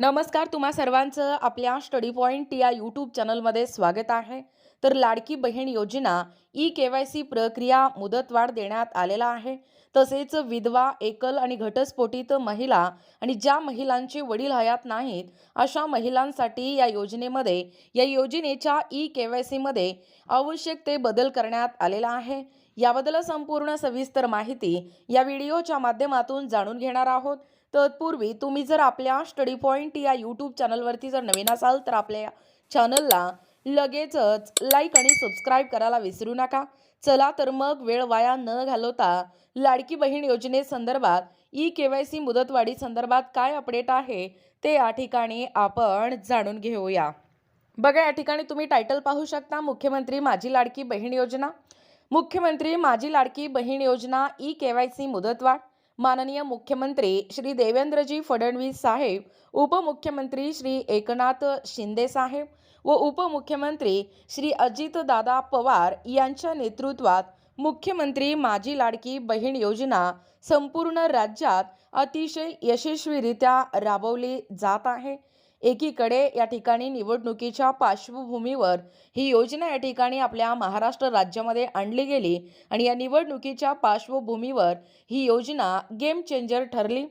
नमस्कार तुम्हा सर्वांचं आपल्या स्टडी पॉईंट या यूट्यूब चॅनलमध्ये स्वागत आहे. तर लाडकी बहीण योजना ई के वाय सी प्रक्रिया मुदतवाढ देण्यात आलेला आहे. तसेच विधवा एकल आणि घटस्फोटित महिला आणि ज्या महिलांचे वडील हयात नाहीत अशा महिलांसाठी या योजनेमध्ये या योजनेच्या ई के वाय सीमध्ये आवश्यक ते बदल करण्यात आलेला आहे. याबद्दल संपूर्ण सविस्तर माहिती या व्हिडिओच्या माध्यमातून जाणून घेणार आहोत. तत्पूर्वी तुम्ही जर आपल्या स्टडी पॉईंट या यूट्यूब चॅनलवरती जर नवीन असाल तर आपल्या चॅनलला लगेचच लाईक आणि सबस्क्राईब करायला विसरू नका. चला तर मग वेळ वाया न घालवता लाडकी बहीण योजनेसंदर्भात ई के वाय सी मुदतवाढी संदर्भात काय अपडेट आहे ते या ठिकाणी आपण जाणून घेऊया. बघा या ठिकाणी तुम्ही टायटल पाहू शकता मुख्यमंत्री माझी लाडकी बहीण योजना. मुख्यमंत्री माझी लाडकी बहीण योजना ई के वाय सी मुदतवाढ. माननीय मुख्यमंत्री श्री देवेंद्रजी फडणवीस साहेब उपमुख्यमंत्री श्री एकनाथ शिंदे साहेब व उपमुख्यमंत्री श्री अजितदादा पवार यांच्या नेतृत्वात मुख्यमंत्री माझी लाडकी बहीण योजना संपूर्ण राज्यात अतिशय यशस्वीरित्या राबवली जात आहे. एकीकडे या ठिकाणी निवडणुकीच्या पार्श्वभूमीवर ही योजना या ठिकाणी आपल्या महाराष्ट्र राज्यामध्ये आणली गेली आणि या निवडणुकीच्या पार्श्वभूमीवर ही योजना गेम चेंजर ठरली.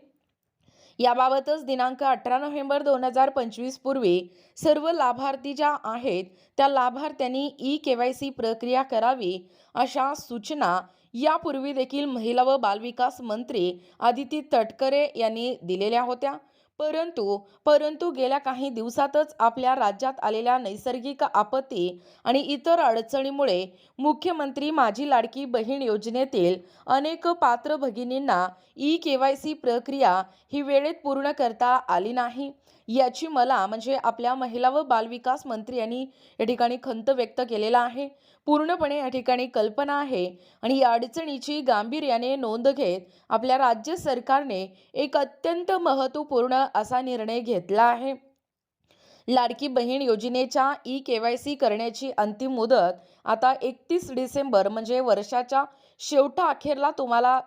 याबाबतच दिनांक अठरा नोव्हेंबर दोन हजार पंचवीस पूर्वी सर्व लाभार्थी ज्या आहेत त्या लाभार्थ्यांनी ई के वाय सी प्रक्रिया करावी अशा सूचना यापूर्वी देखील महिला व बालविकास मंत्री आदिती तटकरे यांनी दिलेल्या होत्या. परंतु परंतु गेल्या काही दिवसातच आपल्या राज्यात आलेल्या नैसर्गिक आपत्ती आणि इतर अडचणीमुळे मुख्यमंत्री माझी लाडकी बहीण योजनेतील अनेक पात्र भगिनींना ई के वाय सी प्रक्रिया ही वेळेत पूर्ण करता आली नाही. याची मला म्हणजे आपल्या महिला व बालविकास मंत्री यांनी या ठिकाणी खंत व्यक्त केलेला आहे. पूर्णपणे या ठिकाणी कल्पना आहे आणि या अडचणीची गांभीर्याने नोंद घेत आपल्या राज्य सरकारने एक अत्यंत महत्त्वपूर्ण असा निर्णय घेतला आहे. लाडकी बहीण योजनेच्या ई के वाय सी करण्याची अंतिम मुदत आता एकतीस डिसेंबर म्हणजे वर्षाच्या शेवटा अखेरला तुम्हाला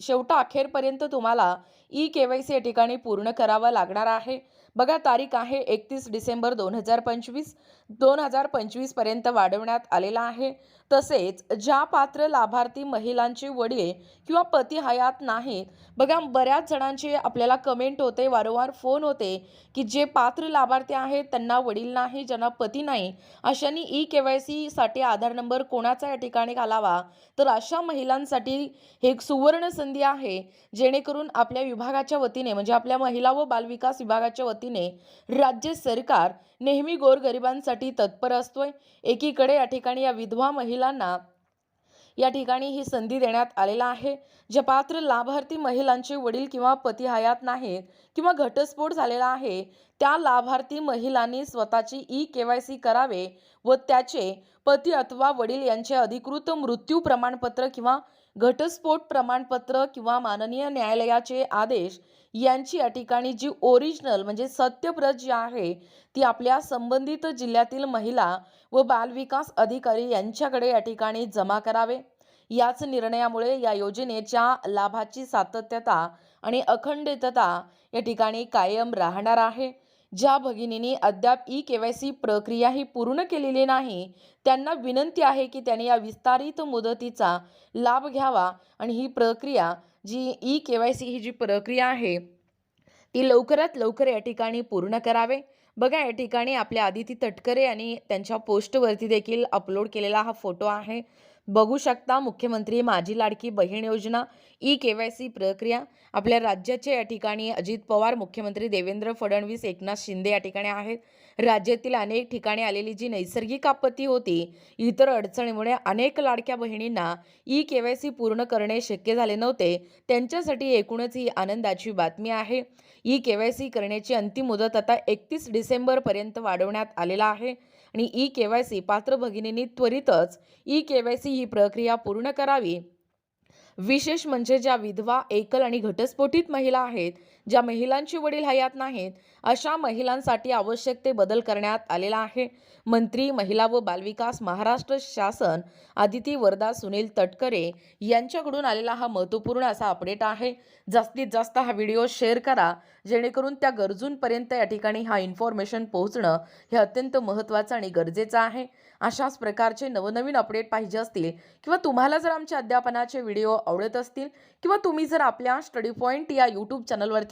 शेवटा अखेरपर्यंत तुम्हाला ई के वाय सी या ठिकाणी पूर्ण करावं लागणार आहे. बघा तारीख आहे एकतीस डिसेंबर दोन हजार पंचवीस. दोन हजार पंचवीसपर्यंत वाढवण्यात आलेला आहे. तसेच ज्या पात्र लाभार्थी महिलांचे वडील किंवा पती हयात नाहीत बघा बऱ्याच जणांचे आपल्याला कमेंट होते वारंवार फोन होते की जे पात्र लाभार्थी आहेत त्यांना वडील नाही ज्यांना पती नाही अशांनी ई के वाय सीसाठी आधार नंबर कोणाचा या ठिकाणी घालावा? तर अशा महिलांसाठी हे एक सुवर्ण संधी आहे जेणेकरून आपल्या विभागाच्या वतीने म्हणजे आपल्या महिला व बालविकास विभागाच्या वतीने राज्य सरकार नेहमी गोरगरिबांसाठी तत्पर असतोय. एकीकडे या ठिकाणी या विधवा महिलांना या ठिकाणी ही संधी देण्यात आलेला आहे. ज्या पात्र लाभार्थी महिलांचे वडील किंवा पती हयात नाहीत किंवा घटस्फोट झालेला आहे त्या लाभार्थी महिलांनी स्वतःची ई के वाय सी करावे व त्याचे पती अथवा वडील यांचे अधिकृत मृत्यू प्रमाणपत्र किंवा घटस्फोट प्रमाणपत्र किंवा माननीय न्यायालयाचे आदेश यांची या ठिकाणी जी ओरिजिनल म्हणजे सत्यप्रत जी आहे ती आपल्या संबंधित जिल्ह्यातील महिला व बालविकास अधिकारी यांच्याकडे या ठिकाणी जमा करावे. याच निर्णयामुळे या योजनेच्या लाभाची सातत्यता आणि अखंडितता या ठिकाणी कायम राहणार आहे. ज्या भगिनींनी अद्याप ई के वाय सी प्रक्रिया ही पूर्ण केलेली नाही त्यांना विनंती आहे की त्यांनी या विस्तारित मुदतीचा लाभ घ्यावा आणि ही प्रक्रिया जी ई के वाय सी ही जी प्रक्रिया आहे ती लवकरात लवकर या ठिकाणी पूर्ण करावे. बघा या ठिकाणी आपल्या आदिती तटकरे यांनी त्यांच्या पोस्टवरती देखील अपलोड केलेला हा फोटो आहे. बघू शकता. मुख्यमंत्री माझी लाडकी बहीण योजना ई के वाय सी प्रक्रिया. आपल्या राज्याचे या ठिकाणी अजित पवार मुख्यमंत्री देवेंद्र फडणवीस एकनाथ शिंदे या ठिकाणी आहेत. राज्यातील अनेक ठिकाणी आलेली जी नैसर्गिक आपत्ती होती इतर अडचणीमुळे अनेक लाडक्या बहिणींना ई के वाय सी पूर्ण करणे शक्य झाले नव्हते. त्यांच्यासाठी एकूणच ही आनंदाची बातमी आहे. ई के वाय सी करण्याची अंतिम मुदत आता एकतीस डिसेंबरपर्यंत वाढवण्यात आलेला आहे. आणि ई के वाय सी पात्र भगिनींनी त्वरितच ई के वाय सी ही प्रक्रिया पूर्ण करावी. विशेष म्हणजे ज्या विधवा एकल आणि घटस्फोटित महिला आहेत ज्या महिलांची वडील हयात नाहीत अशा महिलांसाठी आवश्यक ते बदल करण्यात आलेला आहे. मंत्री महिला व बालविकास महाराष्ट्र शासन आदिती वरदा सुनील तटकरे यांच्याकडून आलेला हा महत्त्वपूर्ण असा अपडेट आहे. जास्तीत जास्त हा व्हिडिओ शेअर करा जेणेकरून त्या गरजूंपर्यंत या ठिकाणी हा इन्फॉर्मेशन पोहोचणं हे अत्यंत महत्त्वाचं आणि गरजेचं आहे. अशाच प्रकारचे नवनवीन अपडेट पाहिजे असतील किंवा तुम्हाला जर आमच्या अध्यापनाचे व्हिडिओ आवडत असतील किंवा तुम्ही जर आपल्या स्टडी पॉईंट या यूट्यूब चॅनलवरती